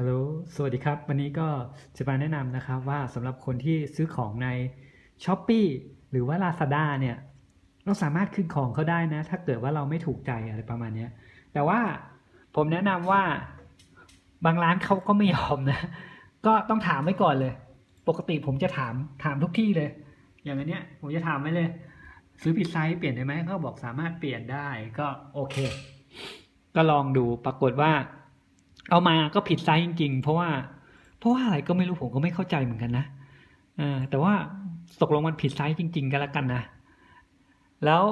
ฮัลโหล สวัสดีครับ วันนี้ก็จะมาแนะนำนะครับว่าสำหรับคนที่ซื้อของใน s h อ p e e หรือว่า Lazada เนี่ย เราสามารถคืนของเขาได้นะ ถ้าเกิดว่าเราไม่ถูกใจอะไรประมาณนี้ แต่ว่าผมแนะนำว่าบางร้านเขาก็ไม่ยอมนะ ก็ต้องถามไว้ก่อนเลย ปกติผมจะถามถามทุกที่เลย อย่างนเนี้ยผมจะถามไว้เลย ซื้อผิดไซส์เปลี่ยนได้ไหมเขาบอกสามารถเปลี่ยนได้ก็โอเค ก็ลองดูปรากฏว่า เอามาก็ผิดไซส์จริง ๆ เพราะว่าเพราะว่าอะไรก็ไม่รู้ผมก็ไม่เข้าใจเหมือนกันนะอแต่ว่าตกลงมันผิดไซส์จริง ๆ กันแล้วกันนะ แล้ว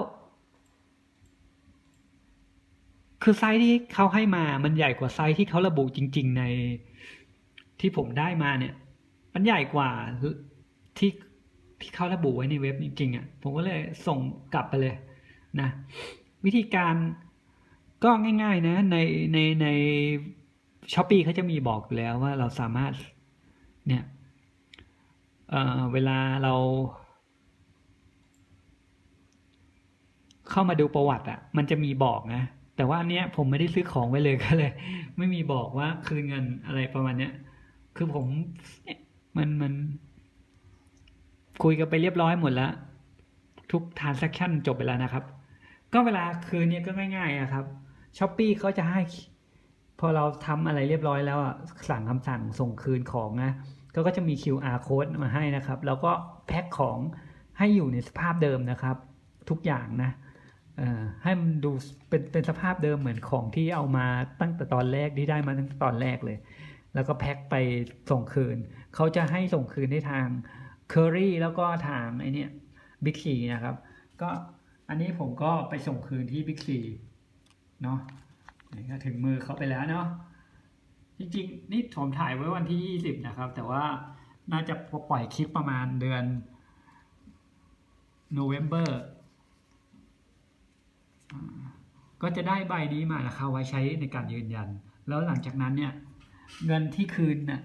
คือไซส์ที่เขาให้มา มันใหญ่กว่าไซส์ที่เขาระบุจริง ๆ ในที่ผมได้มาเนี่ย มันใหญ่กว่าที่ที่เขาระบุไว้ในเว็บจริงๆอะ ผมก็เลยส่งกลับไปเลยนะ วิธีการก็ง่าย ๆ นะ ในในใน ช้อปปีเขาจะมีบอกอยู่แล้วว่าเราสามารถเนี่ยเเวลาเรา เข้ามาดูประวัติอะ มันจะมีบอกนะ แต่ว่าอันเนี้ยผมไม่ได้ซื้อของไว้เลยก็เลย ไม่มีบอกว่าคืนเงินอะไรประมาณเนี้ย คือผมเนี่ยมันมัน คุยกันไปเรียบร้อยหมดแล้ว ทุก transaction จบไปแล้วนะครับ ก็เวลาคืนเนี้ยก็ง่ายๆอะครับช้อปปีเขาจะให้ พอเราทำอะไรเรียบร้อยแล้วอะสั่งคำสั่งส่งคืนของนะก็ก็จะมี QR code มาให้นะครับ แล้วก็แพ็คของให้อยู่ในสภาพเดิมนะครับ ทุกอย่างนะให้มันดูเป็นเป็นสภาพเดิมเหมือนของที่เอามาตั้งแต่ตอนแรกที่ได้มาตั้งแต่ตอนแรกเลย แล้วก็แพ็คไปส่งคืน เขาจะให้ส่งคืนได้ทาง Curry แล้วก็ทางไอเนี้ย Big C นะครับ ก็อันนี้ผมก็ไปส่งคืนที่ Big C เนาะ นี่ก็ถึงมือเขาไปแล้วเนาะจริงๆ นี่ผมถ่ายไว้วันที่ 20 นะครับ แต่ว่าน่าจะปล่อยคลิปประมาณเดือน November ก็จะได้ใบนี้มานะครับไว้ใช้ในการยืนยัน แล้วหลังจากนั้นเนี่ย เงินที่คืนน่ะ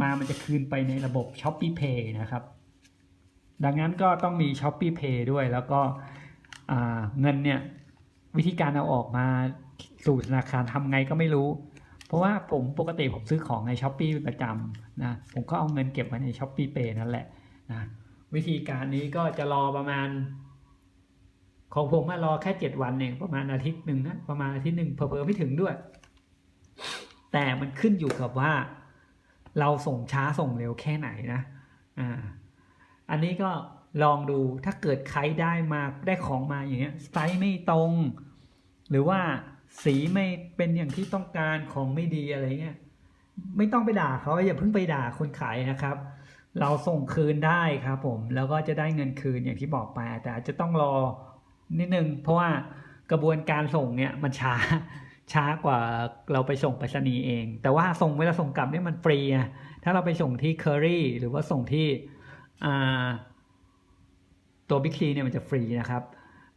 มามันจะคืนไปในระบบ s h o p e e Pay นะครับ ดังนั้นก็ต้องมี s h o p e e Pay ด้วยแล้วก็เงินเนี่ย วิธีการเอาออกมา สู่ธนาคารทำไงก็ไม่รู้ เพราะว่าผมปกติผมซื้อของในช้อปปีประจำนะผมก็เอาเงินเก็บไว้ในช้อปปี้เปนั่นแหละนะวิธีการนี้ก็จะรอประมาณ ของผมมารอแค่เจ็ดวันเองประมาณอาทิตย์หนึ่งนะประมาณอาทิตย์หนึ่งเผลอๆไม่ถึงด้วย แต่มันขึ้นอยู่กับว่า เราส่งช้าส่งเร็วแค่ไหนนะอ่าอันนี้ก็ลองดูถ้าเกิดใครได้มาได้ของมาอย่างเงี้ยไซส์ไม่ตรง หรือว่า สีไม่เป็นอย่างที่ต้องการของไม่ดีอะไรเงี้ยไม่ต้องไปด่าเขาอย่าเพิ่งไปด่าคนขายนะครับ เราส่งคืนได้ครับผมแล้วก็จะได้เงินคืนอย่างที่บอกไป แต่อาจจะต้องรอนิดนึง เพราะว่ากระบวนการส่งเนี่ยมันช้าช้ากว่าเราไปส่งไปรษณีย์เอง แต่ว่าส่งเวลาส่งกลับเนี่ยมันฟรีอะถ้าเราไปส่งที่เคอรี่หรือว่าส่งที่ตัวบิ๊กซีเนี่ยมันจะฟรีนะครับ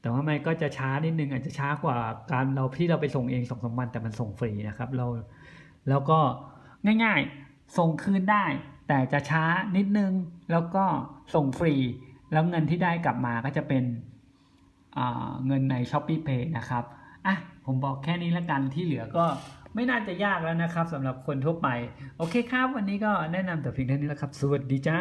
แต่ว่ามันก็จะช้านิดนึงอาจจะช้ากว่าการเราที่เราไปส่งเองสองสามวันแต่มันส่งฟรีนะครับ เราแล้วก็ง่ายๆส่งคืนได้ แต่จะช้านิดนึงแล้วก็ส่งฟรี แล้วเงินที่ได้กลับมาก็จะเป็นเงินใน s h อ p e e Pay นะครับอะผมบอกแค่นี้ละกันที่เหลือก็ไม่น่าจะยากแล้วนะครับสำหรับคนทั่วไป โอเคครับ วันนี้ก็แนะนำแต่เพียงเท่านี้แล้วครับ สวัสดีจ้า